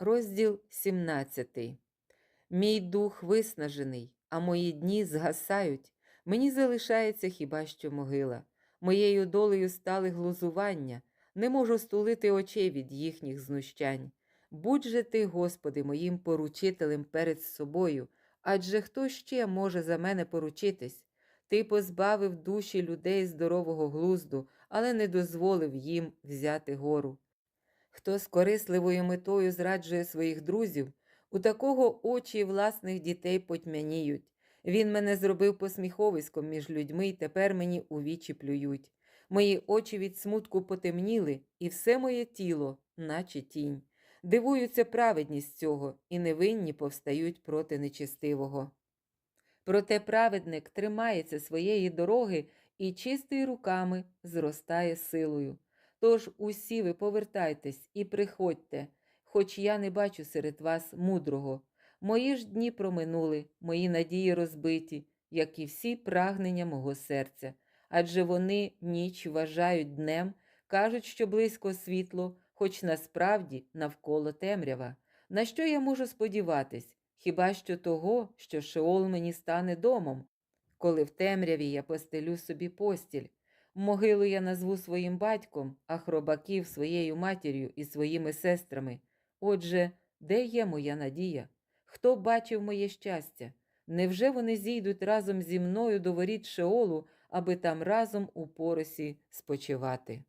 Розділ 17. Мій дух виснажений, а мої дні згасають. Мені залишається хіба що могила. Моєю долею стали глузування, не можу стулити очей від їхніх знущань. Будь же ти, Господи, моїм поручителем перед собою, адже хто ще може за мене поручитись? Ти позбавив душі людей здорового глузду, але не дозволив їм взяти гору. Хто з корисливою метою зраджує своїх друзів, у такого очі власних дітей потьмяніють. Він мене зробив посміховиськом між людьми, і тепер мені у вічі плюють. Мої очі від смутку потемніли, і все моє тіло, наче тінь. Дивуються праведність цього, і невинні повстають проти нечестивого. Проте праведник тримається своєї дороги і чистий руками зростає силою. Тож усі ви повертайтесь і приходьте, хоч я не бачу серед вас мудрого. Мої ж дні проминули, мої надії розбиті, як і всі прагнення мого серця. Адже вони ніч вважають днем, кажуть, що близько світло, хоч насправді навколо темрява. На що я можу сподіватись? Хіба що того, що Шеол мені стане домом, коли в темряві я постелю собі постіль. Могилу я назву своїм батьком, а хробаків своєю матір'ю і своїми сестрами. Отже, де є моя надія? Хто бачив моє щастя? Невже вони зійдуть разом зі мною до воріт Шеолу, аби там разом у поросі спочивати?